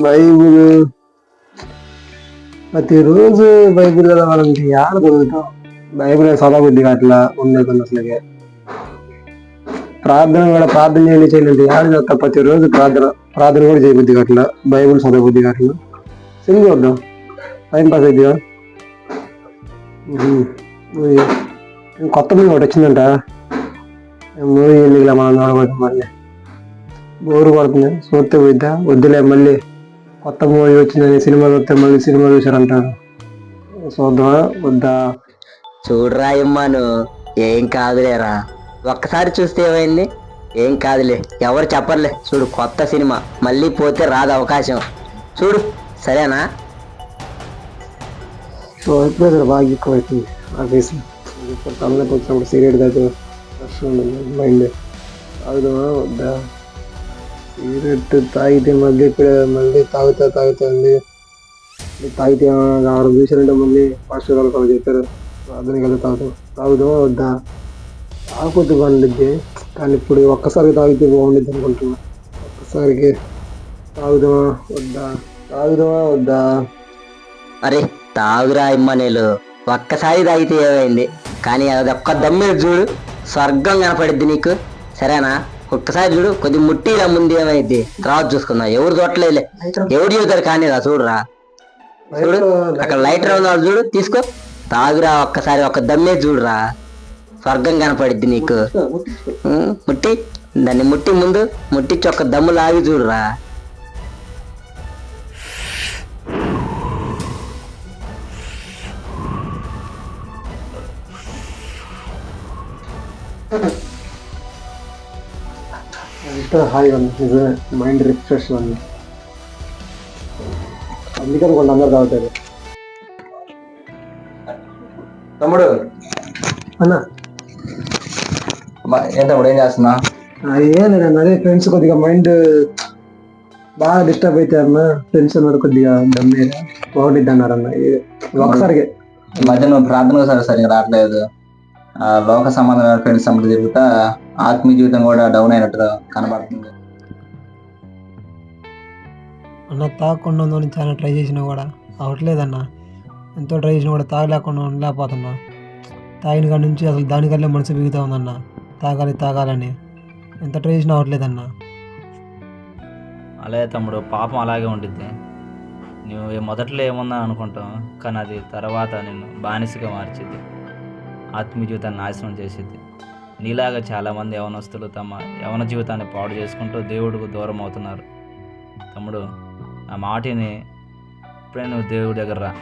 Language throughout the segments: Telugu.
బైబుల్. ప్రతిరోజు బైబిల్ చదవాలంటే యాడ చదువుతాం బైబిల్ చదవబుద్ది అట్లా ఉండదు అసలుగా ప్రార్థన కూడా ప్రార్థన చేయండి చేయండి ఆడ చదువుతా? ప్రతిరోజు ప్రార్థన ప్రార్థన కూడా చేయబుద్ది అట్లా బైబిల్ చదవబుద్ది అట్లా సినిమా చూద్దాం. టైం పాస్ అయిద్దా కొత్త మూవీ ఒకటి వచ్చిందంట. మూవీ ఎందుకులే మనం చూడబోతాం మళ్ళీ బోరు కొడుతుంది. చూస్తే పోయిద్దా? వద్దులే మళ్ళీ. కొత్త మూవీ వచ్చిందని సినిమా చూస్తే మళ్ళీ సినిమా చూసారంటారు చూద్దామా వద్దా. చూడరా ఇమ్మాను ఏం కాదులేరా. ఒక్కసారి చూస్తే ఏమైంది? ఏం కాదులే ఎవరు చెప్పర్లే. చూడు కొత్త సినిమా. మళ్ళీ పోతే రాదు అవకాశం. చూడు సరేనా? సో బాగా ఎక్కువ అవుతుంది. ఆఫీస్ ఇప్పుడు వచ్చినప్పుడు ఫ్రెష్ ఉండదు మైండ్ తాగుదామా వద్దా. సిగరెట్ తాగితే మళ్ళీ ఇక్కడ మళ్ళీ తాగుతా తాగుతుంది తాగితే ఆరు చూసారంటే మళ్ళీ ఫాస్ట్ వాళ్ళు చెప్పారు ప్రార్థన కలిసి తాగుతాం. తాగుదామా వద్దా? తాగొద్దు పండుద్ది కానీ ఇప్పుడు ఒక్కసారి తాగితే బాగుండిద్ది అనుకుంటున్నా. ఒక్కసారికి తాగుదామా వద్దా? తాగుదామా వద్దా? అరే తాగురా ఇమ్మనేలు ఒక్కసారి తాగితే ఏమైంది? కానీ అది ఒక్క దమ్మిడి చూడు. స్వర్గం కనపడిద్ది నీకు. సరేనా? ఒక్కసారి చూడు కొద్ది ముట్టిలా ముందు ఏమైంది? తర్వాత చూసుకుందాం. ఎవరు చూడలేదులే ఎవడు చూతారు కానీ రా చూడురా. చూడు అక్కడ లైటర్ ఉన్న వాళ్ళు చూడు తీసుకో. తాగురా ఒక్కసారి ఒక్క దమ్మే చూడురా. స్వర్గం కనపడిద్ది నీకు. ముట్టి. దాన్ని ముట్టి ముందు ముట్టించి ఒక దమ్ము లాగి చూడురా. ఎంత హాయిగా నిజమే మైండ్ రిఫ్రెష్ ఉంది అందుకని కొంత అందరు తాగుతారు. తమ్ముడు. అన్న. ఏం తమ్ముడు ఏం చేస్తున్నా? ఏం లేదన్న అదే ఫ్రెండ్స్ కొద్దిగా మైండ్ బాగా డిస్టర్బ్ అయితే అన్న ఫ్రెండ్స్ అన్నారు కొద్దిగా దమ్మేరా బాగుండిద్ది అన్నారు అన్న ఏ- ఒకసారికి. మధ్య నువ్వు ప్రార్థన సరే సరిగా రావట్లేదు. ఆ, లోక సంబంధమైన ఫ్రెండ్స్ సంబంధం తిరుగుతా ఆత్మీయ జీవితం కూడా డౌన్ అయినట్టు కనబడుతుంది. అన్న తాగకుండా ఉందని చాలా ట్రై చేసినా కూడా అవట్లేదన్న ఎంతో ట్రై చేసినా కూడా తాగలేకుండా ఉండలేకపోతున్నా. తాగిన కాడి నుంచి అసలు దానికల్లే మనసు బిగుతా ఉందన్న. తాగాలి తాగాలని. ఎంత ట్రై చేసినా అవట్లేదన్న అలాగే తమ్ముడు పాపం అలాగే ఉండిద్ది. నువ్వు ఏ- మొదట్లో ఏముందా అనుకుంటాం కానీ అది తర్వాత నిన్ను బానిసగా మార్చిద్ది. ఆత్మీయ జీవితాన్ని నాశనం చేసిద్ది. నీలాగా చాలామంది యవనస్తులు తమ యవన జీవితాన్ని పాడు చేసుకుంటూ దేవుడికి దూరం అవుతున్నారు. తమ్ముడు ఆ మాటిని ఇప్పుడే నువ్వు దేవుడి దగ్గర రా.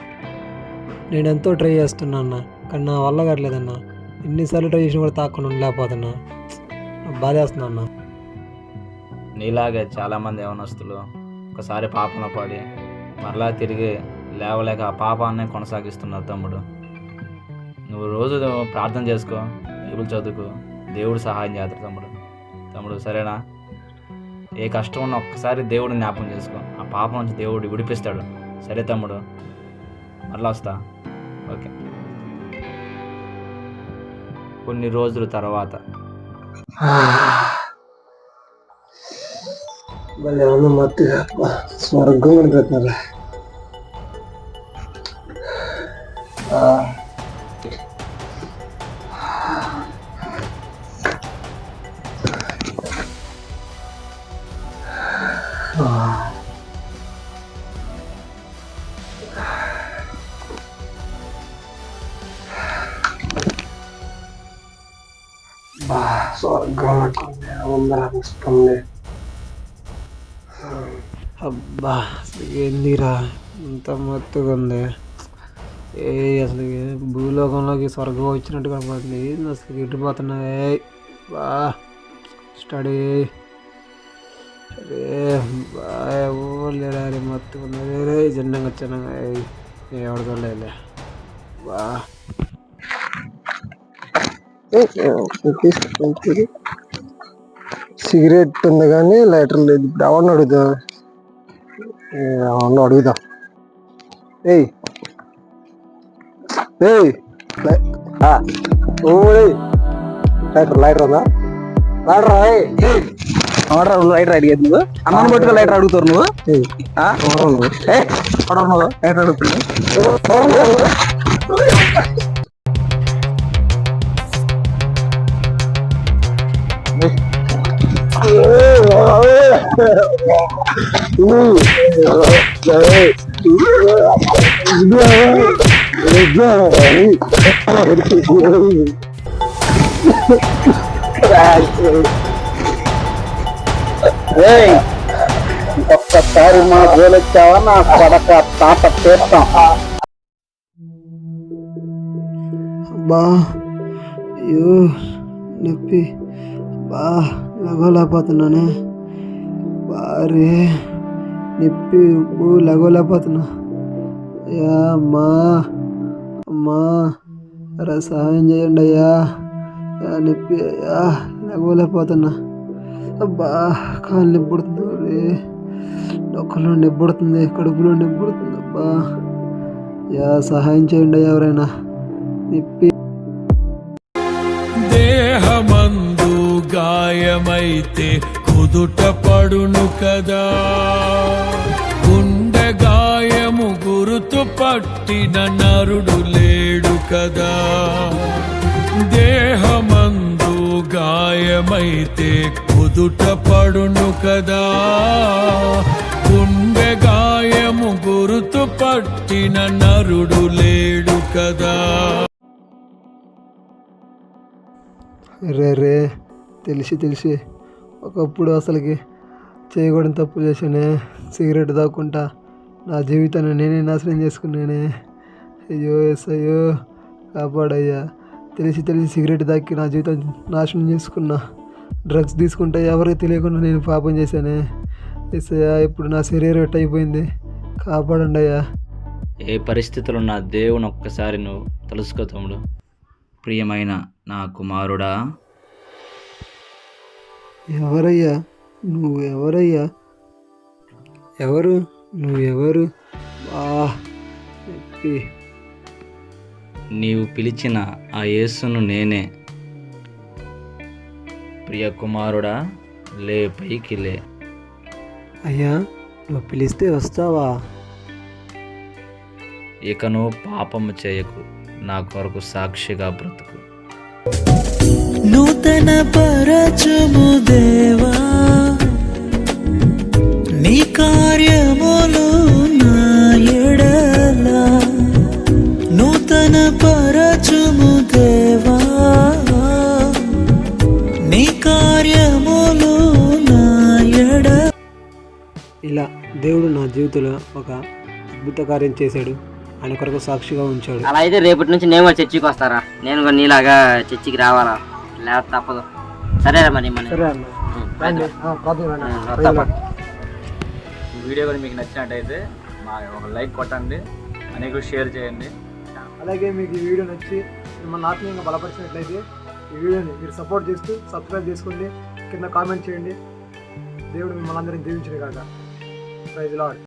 నేను ఎంతో ట్రై చేస్తున్నా అన్న కానీ నా వల్ల కావట్లేదన్న. ఎన్నిసార్లు ట్రై చేసినా కూడా తాగకుండా ఉండలేకపోతున్నా. బాధేస్తున్నా అన్న. నీలాగే చాలామంది యవనస్తులు ఒకసారి పాపంలో పడి మరలా తిరిగి లేవలేక ఆ పాపాన్ని కొనసాగిస్తున్నారు తమ్ముడు. నువ్వు రోజు ప్రార్థన చేసుకో బైబిల్ చదువుకో దేవుడు సహాయం చేస్తాడు తమ్ముడు. తమ్ముడు సరేనా? ఏ కష్టం ఉన్నా ఒక్కసారి దేవుడు జ్ఞాపకం చేసుకో. ఆ పాపం నుంచి దేవుడు విడిపిస్తాడు. సరే తమ్ముడు. మరలా వస్తా. ఓకే. కొన్ని రోజుల తర్వాత. మత్తుగా స్వర్గం పుస్తకంలో అబ్బా అసలు ఏందిరా ఇంత మత్తుగా ఉంది ఏ అసలు భూలోకంలోకి స్వర్గం వచ్చినట్టు కనపడుతుంది. ఏంది అసలు ఇటుపోతున్నా ఏ బా స్టడీ. రే బా ఎవరు లేరా రే మత్తుగా ఉన్నది రే చిన్నగా చిన్నగా ఎవరు చూడలేదులే బా. సిగరెట్ ఉంది కానీ లైటర్ లేదు. ఇప్పుడు ఎవరిని అడుగుతా? ఎవరిని అడుగుదా ఏయ్. ఏయ్. లైటర్ లైటర్ ఉందా? లైటర్ ఏయ్. ఆర్డర్ లైటర్ అడిగేది నువ్వు? అమ్మని పట్టుకో లైటర్ అడుగుతారు నువ్వు? ఆర్డర్ నువ్వు? లైటర్ అడుగుతున్నావు ఒక్కసారి మా జోలొచ్చావా నా పడక తాత తీర్థం బా అయ్యో నొప్పి. బా లగోలేకపోతున్నానే బారే నొప్పి ఉప్పు లగోలేకపోతున్నా అయ్యా అమ్మా అమ్మా అరే సహాయం చేయండి అయ్యా. నిప్పి నొప్పి అయ్యా లగోలేకపోతున్నా అబ్బా కాళ్ళు నిప్పుడుతుంది రే డొక్కలో నిప్పుడుతుంది కడుపులో నిప్పుడుతుంది అబ్బా. యా సహాయం చేయండి అయ్యా ఎవరైనా. నొప్పి. దేహమందు గాయమైతే కుదుట పడును కదా. గుండె గాయము గురుతు పట్టిన నరుడు లేడు కదా. దేహమందు గాయమైతే కుదుట పడును కదా. గుండె గాయము గురుతు పట్టిన నరుడు లేడు కదా. రే రే తెలిసి తెలిసి. ఒకప్పుడు అసలుకి చేయకూడని తప్పు చేశానే సిగరెట్ తాక్కుంటా నా జీవితాన్ని నేనే నాశనం చేసుకున్నానే. అయ్యో ఎస్ అయ్యో కాపాడయ్యా. తెలిసి తెలిసి సిగరెట్ దాక్కి నా జీవితం నాశనం చేసుకున్నా. డ్రగ్స్ తీసుకుంటే ఎవరికి తెలియకుండా నేను పాపం చేశానే. ఎస్ అయ్యా ఇప్పుడు నా శరీరం ఎట్ అయిపోయింది? కాపాడండి అయ్యా. ఏ పరిస్థితులు నా దేవుని ఒక్కసారి నువ్వు తెలుసుకో తమ్ముడు. ప్రియమైన నా కుమారుడా ఎవరయ్యా? నువ్వు ఎవరయ్యా? ఎవరు? నువ్వెవరు నొప్పి. నీవు పిలిచిన ఆ యేసును నేనే. ప్రియ కుమారుడా లే పైకి లే. అయ్యా నువ్వు పిలిస్తే వస్తావా? ఇకను పాపము చేయకు. నా కొరకు సాక్షిగా బ్రతుకు. నూతన పరచుము దేవా. నీ కార్యములు నా ఎడల నూతన పరచుము దేవా. నీ కార్యములు నా ఎడ. ఇలా దేవుడు నా జీవితంలో ఒక అద్భుత కార్యం చేశాడు. ఆయన కొరకు సాక్షిగా ఉంచాడు. అలా అయితే రేపటి నుంచి నేను కూడా చర్చికి వస్తారా? నేను కూడా నీలాగా చర్చికి రావాలా? లేకపోతే తప్పదు. సరేరా మరి మన వీడియో కూడా మీకు నచ్చినట్టయితే మా ఒక లైక్ కొట్టండి అనేక షేర్ చేయండి. అలాగే మీకు ఈ వీడియో నచ్చి మిమ్మల్ని ఆత్మీయంగా బలపరిచినట్లయితే ఈ వీడియోని మీరు సపోర్ట్ చేస్తూ సబ్స్క్రైబ్ చేసుకోండి. కింద కామెంట్ చేయండి. దేవుడు మిమ్మల్ని అందరినీ దీవించిన కాక ప్రైజ్ లాడ్